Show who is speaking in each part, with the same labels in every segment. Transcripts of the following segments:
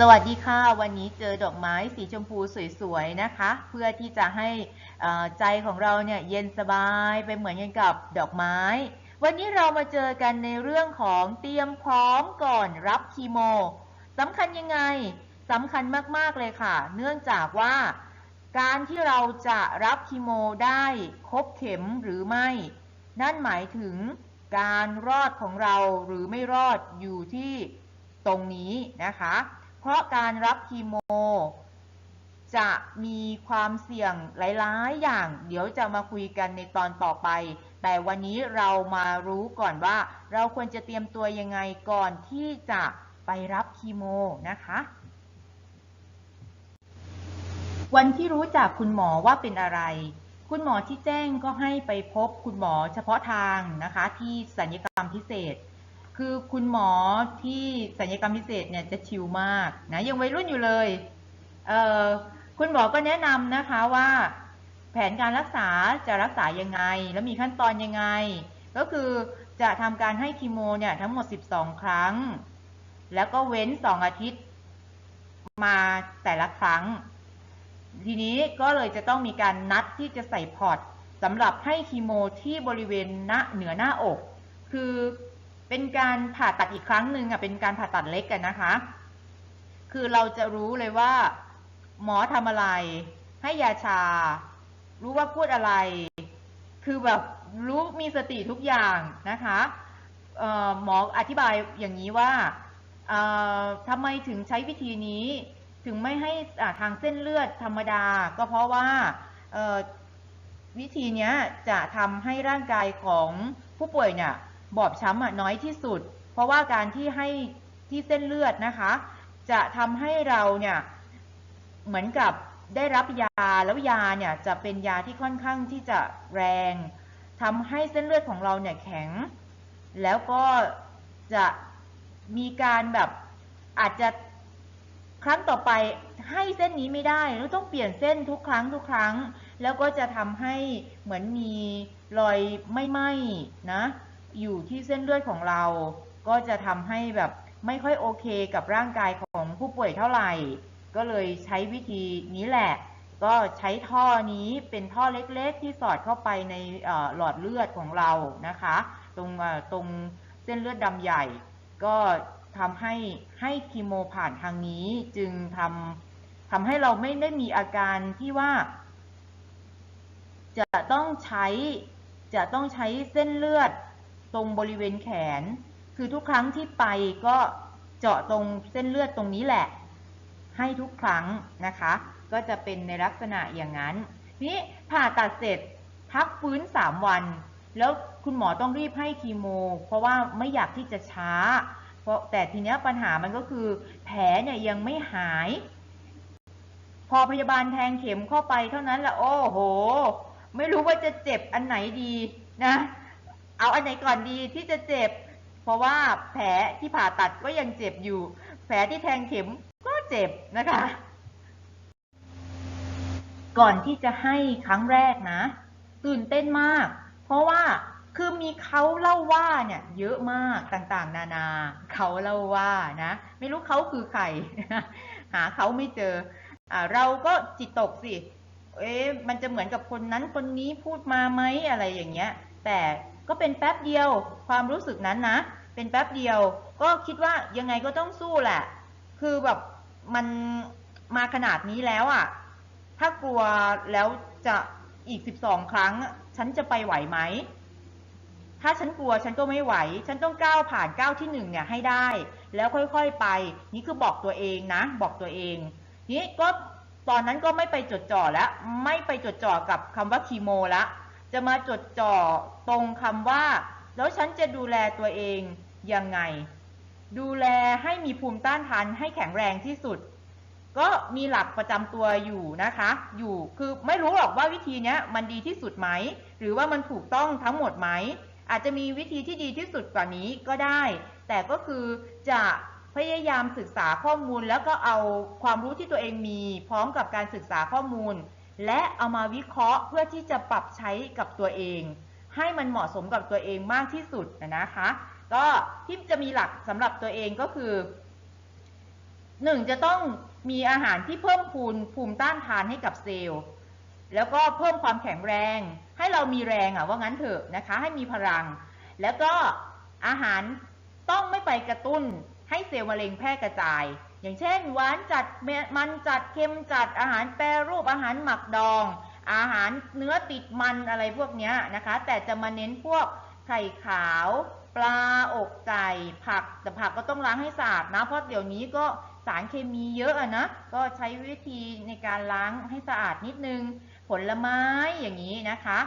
Speaker 1: สวัสดีค่ะ วันนี้เจอดอกไม้สีชมพูสวยๆนะคะ เพื่อที่จะให้ใจของเราเนี่ยเย็นสบายไปเหมือนกันกับดอกไม้ วันนี้เรามาเจอกันในเรื่องของเตรียมพร้อมก่อนรับคีโมสำคัญยังไงสำคัญมากๆเลยค่ะ เนื่องจากว่าการที่เราจะรับคีโมได้ครบเข็มหรือไม่ นั่นหมายถึงการรอดของเราหรือไม่รอดอยู่ที่ตรงนี้นะคะ เพราะการรับคีโม จะมีความเสี่ยงหลายๆ อย่าง เดี๋ยวจะมาคุยกันในตอนต่อไป แต่วันนี้เรามารู้ก่อนว่า เราควรจะเตรียมตัวยังไงก่อนที่จะไปรับคีโมนะคะวันที่รู้จักคุณหมอว่าเป็นอะไร คุณหมอที่แจ้งก็ให้ไปพบคุณหมอเฉพาะทางนะคะ ที่สัญญกรรมพิเศษ คือคุณหมอที่สัญญกรรมพิเศษเนี่ยจะชิลมากนะยังวัยรุ่นอยู่เลยเคุณหมอก็แนะนำนะคะว่า แผนการรักษาจะรักษายังไง แล้วมีขั้นตอนยังไง ก็คือจะทำการให้คีโมเนี่ยทั้งหมด 12 ครั้ง แล้วก็เว้น 2 อาทิตย์มาแต่ละครั้ง ทีนี้ก็เลยจะต้องมีการนัดที่จะใส่พอร์ตสำหรับให้คีโมที่บริเวณหน้าเหนือหน้าอก คือ เป็นการผ่าตัดอีกครั้งหนึ่งอะเป็นการผ่าตัดเล็กกันนะคะ คือเราจะรู้เลยว่า หมอทำอะไร ให้ยาชา รู้ว่าพูดอะไร คือแบบรู้มีสติทุกอย่างนะคะหมออธิบายอย่างนี้ว่าทำไมถึงใช้วิธีนี้ถึงไม่ให้ทางเส้นเลือดธรรมดา ก็เพราะว่าวิธีนี้จะทำให้ร่างกายของผู้ป่วยเนี่ย บอบช้ำน้อยที่สุด เพราะว่าการที่ให้ที่เส้นเลือดนะคะ จะทำให้เราเนี่ยเหมือนกับได้รับยาแล้วยาเนี่ยจะเป็นยาที่ค่อนข้างที่จะแรงทำให้เส้นเลือดของเราเนี่ยแข็ง แล้วก็จะมีการแบบอาจจะครั้งต่อไปให้เส้นนี้ไม่ได้แล้วต้องเปลี่ยนเส้นทุกครั้งทุกครั้ง แล้วก็จะทำให้เหมือนมีรอยไม่ไหม้นะ อยู่ที่เส้นเลือดของเรา ก็จะทำให้แบบไม่ค่อยโอเคกับร่างกายของผู้ป่วยเท่าไหร่ ก็เลยใช้วิธีนี้แหละ ก็ใช้ท่อนี้เป็นท่อเล็กๆ ที่สอดเข้าไปในหลอดเลือดของเรานะคะ ตรงตรงเส้นเลือดดำใหญ่ ก็ทำให้ให้คีโมผ่านทางนี้จึงทำทำให้เราไม่ได้มีอาการที่ว่า จะต้องใช้จะต้องใช้เส้นเลือด ตรงบริเวณแขน คือทุกครั้งที่ไปก็เจาะตรงเส้นเลือดตรงนี้แหละ ให้ทุกครั้งนะคะ ก็จะเป็นในลักษณะอย่างนั้นนี้ผ่าตัดเสร็จพักฟื้น 3 วัน แล้วคุณหมอต้องรีบให้คีโม เพราะว่าไม่อยากที่จะช้า เพราะแต่ทีนี้ปัญหามันก็คือ แผลเนี่ยยังไม่หาย พอพยาบาลแทงเข็มเข้าไปเท่านั้นละโอ้โห ไม่รู้ว่าจะเจ็บอันไหนดีนะ เอาอันไหนก่อนดีที่จะเจ็บ เพราะว่าแผลที่ผ่าตัดก็ยังเจ็บอยู่ แผลที่แทงเข็มก็เจ็บนะคะ ก่อนที่จะให้ครั้งแรกนะ ตื่นเต้นมาก เพราะว่าคือมีเขาเล่าว่าเนี่ยเยอะมากต่างๆ นานาเขาเล่าว่านะ ไม่รู้เขาคือใคร หาเขาไม่เจออเราก็จิตตกสิ เอ๊ะมันจะเหมือนกับคนนั้นคนนี้พูดมาไหมอะไรอย่างเงี้ย แต่ ก็เป็นแป๊บเดียวความรู้สึกนั้นนะ เป็นแป๊บเดียว ก็คิดว่ายังไงก็ต้องสู้แหละ คือแบบมันมาขนาดนี้แล้วอะ่ะ ถ้ากลัวแล้วจะอีกสิบสองครั้ง ฉันจะไปไหวไหม ถ้าฉันกลัวฉันก็ไม่ไหว ฉันต้องก้าวผ่านก้าวที่หนึ่งเนี่ยให้ได้ แล้วค่อยๆไป นี่คือบอกตัวเองนะ บอกตัวเอง นี่ก็ตอนนั้นก็ไม่ไปจดจ่อแล้ว ไม่ไปจดจ่อกับคำว่าคีโมละ จะมาจดจ่อตรงคำว่า แล้วฉันจะดูแลตัวเองยังไง ดูแลให้มีภูมิต้านทานให้แข็งแรงที่สุด ก็มีหลักประจำตัวอยู่นะคะ อยู่คือไม่รู้หรอกว่าวิธีนี้มันดีที่สุดไหม หรือว่ามันถูกต้องทั้งหมดไหม อาจจะมีวิธีที่ดีที่สุดกว่านี้ก็ได้ แต่ก็คือจะพยายามศึกษาข้อมูลแล้วก็เอาความรู้ที่ตัวเองมี พร้อมกับการศึกษาข้อมูล และเอามาวิเคราะห์เพื่อที่จะปรับใช้กับตัวเอง ให้มันเหมาะสมกับตัวเองมากที่สุดนะคะ ก็ที่จะมีหลักสำหรับตัวเองก็คือหนึ่งจะต้องมีอาหารที่เพิ่มพูนภูมิต้านทานให้กับเซลล์แล้วก็เพิ่มความแข็งแรง ให้เรามีแรงอะว่างั้นเถอะนะคะ ให้มีพลัง แล้วก็อาหารต้องไม่ไปกระตุ้นให้เซลล์มะเร็งแพร่กระจาย อย่างเช่น หวานจัดมันจัดเค็มจัดอาหารแปรรูปอาหารหมักดอง อาหารเนื้อติดมันอะไรพวกนี้นะคะ แต่จะมาเน้นพวกไข่ขาวปลาอกไก่ผักแต่ผักก็ต้องล้างให้สะอาดนะ เพราะเดี๋ยวนี้ก็สารเคมีเยอะอะนะ ก็ใช้วิธีในการล้างให้สะอาดนิดนึง ผลไม้อย่างนี้นะคะ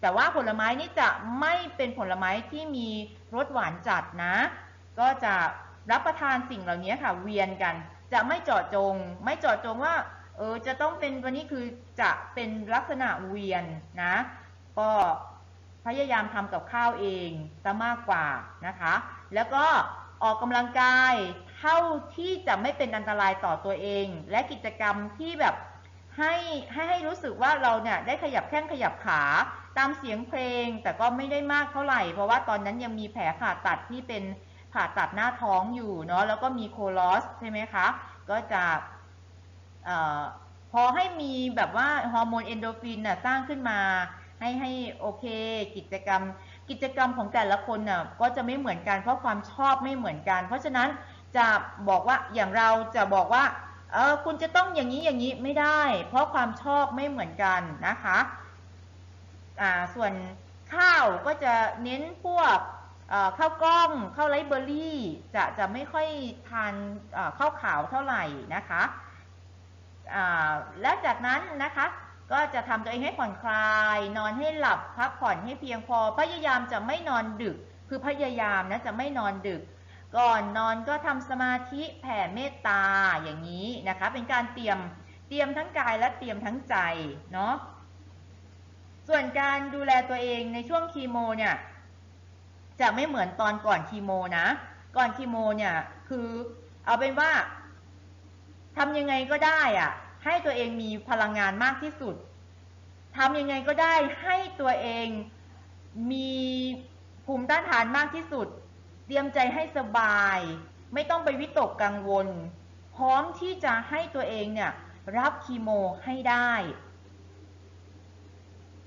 Speaker 1: แต่ว่าผลไม้นี่จะไม่เป็นผลไม้ที่มีรสหวานจัดนะ ก็จะ รับประทานสิ่งเหล่านี้ค่ะเวียนกัน จะไม่เจาะจง ไม่เจาะจงว่าเออจะต้องเป็นวันนี้คือจะเป็นลักษณะเวียนนะก็พยายามทำกับข้าวเองซะมากกว่านะคะ แล้วก็ออกกำลังกายเท่าที่จะไม่เป็นอันตรายต่อตัวเอง และกิจกรรมที่แบบให้ให้ให้รู้สึกว่าเราเนี่ยได้ขยับแข้งขยับขาตามเสียงเพลง แต่ก็ไม่ได้มากเท่าไหร่ เพราะว่าตอนนั้นยังมีแผลผ่าตัดที่เป็น ผ่าตัดหน้าท้องอยู่เนาะแล้วก็มีโคลอสใช่ไหมคะก็จะออพอให้มีแบบว่าฮอร์โมนเอนโดฟินน่ะสร้างขึ้นมาให้ให้โอเคกิจกรรม กิจกรรมของแต่ละคนน่ะก็จะไม่เหมือนกันเพราะความชอบไม่เหมือนกัน เพราะฉะนั้นจะบอกว่าอย่างเราจะบอกว่าเออคุณจะต้องอย่างนี้อย่างนี้ไม่ได้ เพราะความชอบไม่เหมือนกันนะคะอ่าส่วนข้าวก็จะเน้นพวก ข้าวกล้องข้าวไรเบอร์รี่จะจะไม่ค่อยทานข้าวขาวเท่าไหร่นะคะและจากนั้นนะคะก็จะทำตัวเองให้ผ่อนคลาย นอนให้หลับพักผ่อนให้เพียงพอ พยายามจะไม่นอนดึก คือพยายามนะจะไม่นอนดึก ก่อนนอนก็ทำสมาธิแผ่เมตตาอย่างนี้นะคะ เป็นการเตรียมเตรียมทั้งกายและเตรียมทั้งใจเนาะส่วนการดูแลตัวเองในช่วงคีโมเนี่ย จะไม่เหมือนตอนก่อนคีโมนะ ก่อนคีโมเนี่ยคือเอาเป็นว่าทำยังไงก็ได้อะให้ตัวเองมีพลังงานมากที่สุดทำยังไงก็ได้ให้ตัวเองมีภูมิต้านทานมากที่สุด เตรียมใจให้สบาย ไม่ต้องไปวิตกกังวล พร้อมที่จะให้ตัวเองเนี่ยรับคีโมให้ได้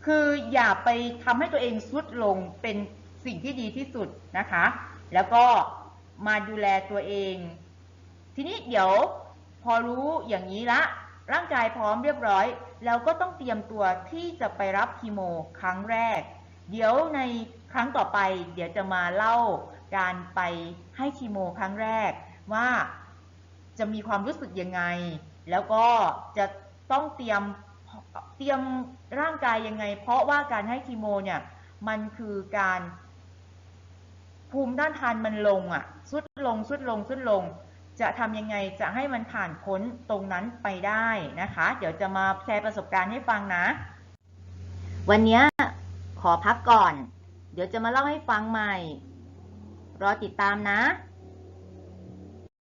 Speaker 1: คืออย่าไปทำให้ตัวเองสุดลงเป็น สิ่งที่ดีที่สุดนะคะ แล้วก็มาดูแลตัวเอง ทีนี้เดี๋ยวพอรู้อย่างนี้ละ ร่างกายพร้อมเรียบร้อย เราก็ต้องเตรียมตัวที่จะไปรับคีโมครั้งแรก เดี๋ยวในครั้งต่อไป เดี๋ยวจะมาเล่าการไปให้คีโมครั้งแรก ว่าจะมีความรู้สึกยังไง แล้วก็จะต้องเตรียมเตรียมร่างกายยังไง เพราะว่าการให้คีโมเนี่ยมันคือการ ภูมิต้านทานมันลงอะสุดลงสุดลงสุดลง จะทำยังไงจะให้มันผ่านพ้นตรงนั้นไปได้นะคะ เดี๋ยวจะมาแชร์ประสบการณ์ให้ฟังนะ วันนี้ขอพักก่อน เดี๋ยวจะมาเล่าให้ฟังใหม่ รอติดตามนะ